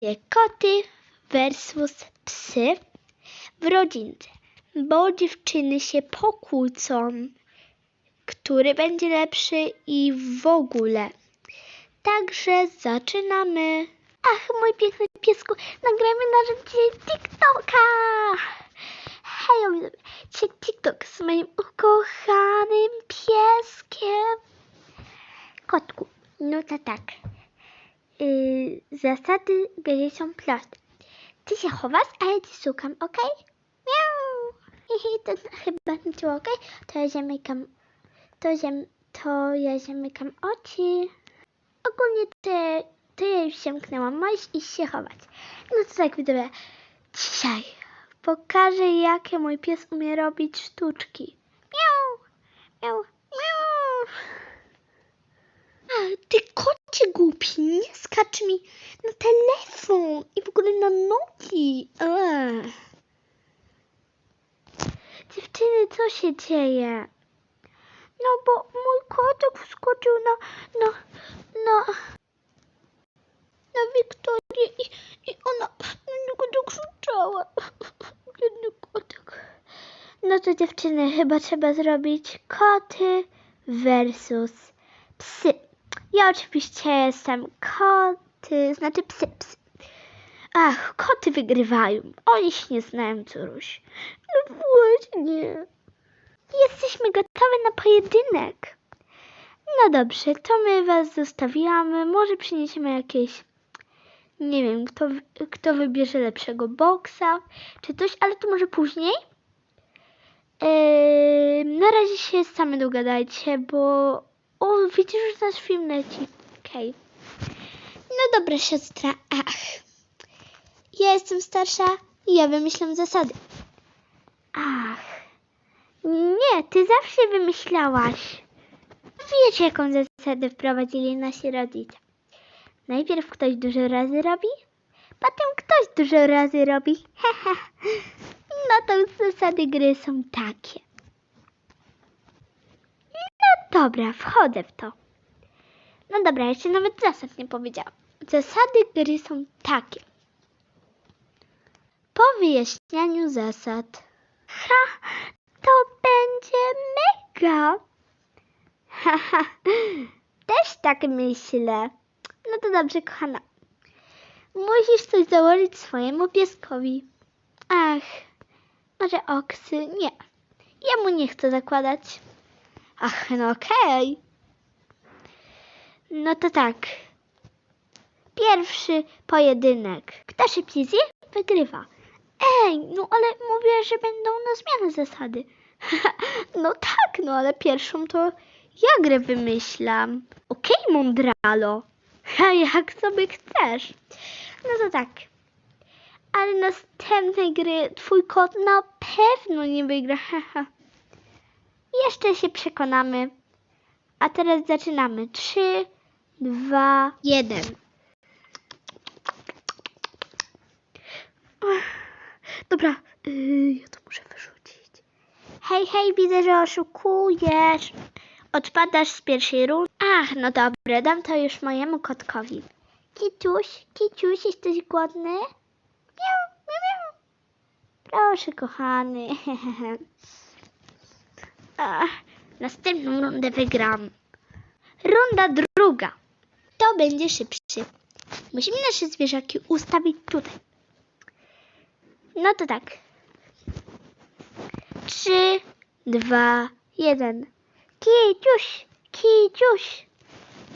koty versus psy w rodzince, bo dziewczyny się pokłócą, który będzie lepszy i w ogóle. Także zaczynamy. Ach, mój piękny piesku, nagrajmy na dzisiaj TikToka! Hej, dzisiaj TikTok z moim ukochanym pieskiem. Kotku, no to tak. Yy, zasady gry są proste. Ty się chowasz, a ja ci szukam, okej? Miau! To chyba znaczyło okej? To ja zamykam, to, to ja zamykam oczy. Ogólnie to, to ja już zamknęłam, możesz iść się chować. No to tak, widzowie, dzisiaj pokażę, jakie mój pies umie robić sztuczki. Miau, miau, miau. A, ty kocie głupi, nie skacz mi na telefon i w ogóle na nogi. Dziewczyny, co się dzieje? No bo mój kotek wskoczył na, na, na, na Wiktorię i, i ona na niego dokrzyczała. Biedny kotek. No to dziewczyny, chyba trzeba zrobić koty versus psy. Ja oczywiście jestem koty, znaczy psy, psy. Ach, koty wygrywają. Oni się nie znają, córuś. No właśnie. Jesteśmy gotowe na pojedynek. No dobrze, to my was zostawiamy. Może przyniesiemy jakieś. Nie wiem, kto, kto wybierze lepszego boksa, czy coś, ale to może później. Eee, na razie się same dogadajcie, bo. O, widzisz, że nasz film leci. Okej. No dobra, siostra. Ach. Ja jestem starsza i ja wymyślam zasady. Ach. Nie, ty zawsze wymyślałaś. Wiecie, jaką zasadę wprowadzili nasi rodzice. Najpierw ktoś dużo razy robi, potem ktoś dużo razy robi. Hehe. No to zasady gry są takie. Dobra, wchodzę w to. No dobra, jeszcze nawet zasad nie powiedziałam. Zasady gry są takie. Po wyjaśnianiu zasad. Ha, to będzie mega. Haha, też tak myślę. No to dobrze, kochana. Musisz coś założyć swojemu pieskowi. Ach, może oksy? Nie. Ja mu nie chcę zakładać. Ach, no okej. No to tak. Pierwszy pojedynek. Kto szybciej zje, wygrywa. Ej, no ale mówię, że będą na zmianę zasady. no tak, no ale pierwszą to ja grę wymyślam. Okej, mądralo. A jak sobie chcesz. No to tak. Ale następnej gry twój kot na pewno nie wygra. Jeszcze się przekonamy. A teraz zaczynamy. Trzy, dwa, jeden. Dobra, yy, ja to muszę wyrzucić. Hej, hej, widzę, że oszukujesz. Odpadasz z pierwszej rundy. Ach, no dobra, dam to już mojemu kotkowi. Kiciuś, kiciuś, jesteś głodny? Miau, miau, miau. Proszę, kochany. Następną rundę wygram. Runda druga. To będzie szybszy. Musimy nasze zwierzaki ustawić tutaj. No to tak. Trzy, dwa, jeden. Kiciuś, kiciuś.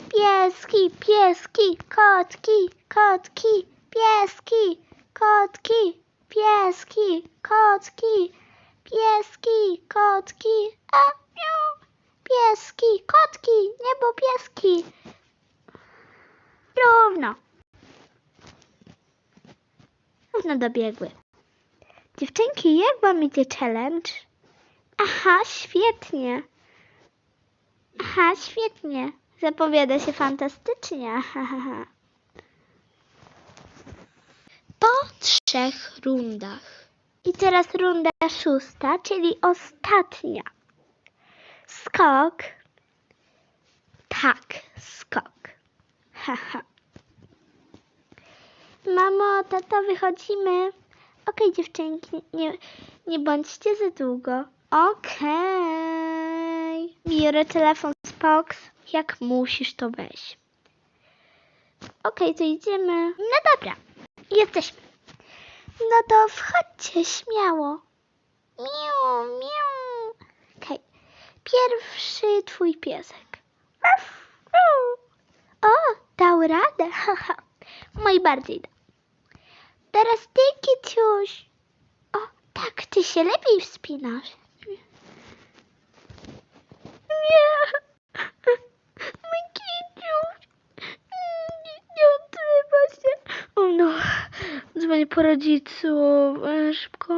Pieski, pieski, kotki, kotki, pieski, kotki, pieski, kotki, pieski, kotki, a miau. Pieski, kotki, niebo pieski. Równo. Równo dobiegły. Dziewczynki, jak wam idzie challenge? Aha, świetnie. Aha, świetnie. Zapowiada się fantastycznie. Ahaha. Po trzech rundach. I teraz runda szósta, czyli ostatnia. Skok. Tak, skok. Haha. Mamo, tato, wychodzimy. Okej, dziewczynki, nie, nie bądźcie za długo. Okej. Biorę telefon z Pox. Jak musisz, to weź. Okej, to idziemy. No dobra, jesteśmy. No to wchodźcie śmiało. Miau, miau. Okej, pierwszy twój piesek. O, dał radę, haha. Mój bardziej da. Teraz ty, Kiciuś. O, tak, ty się lepiej wspinasz. Nie. Mój Kiciuś. Nie, nie odzywa się. O no, dzwonię po rodziców. E, Szybko,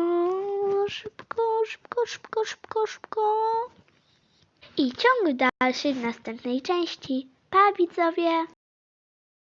szybko, szybko, szybko, szybko, szybko. I ciąg dalszy w następnej części. Pa widzowie!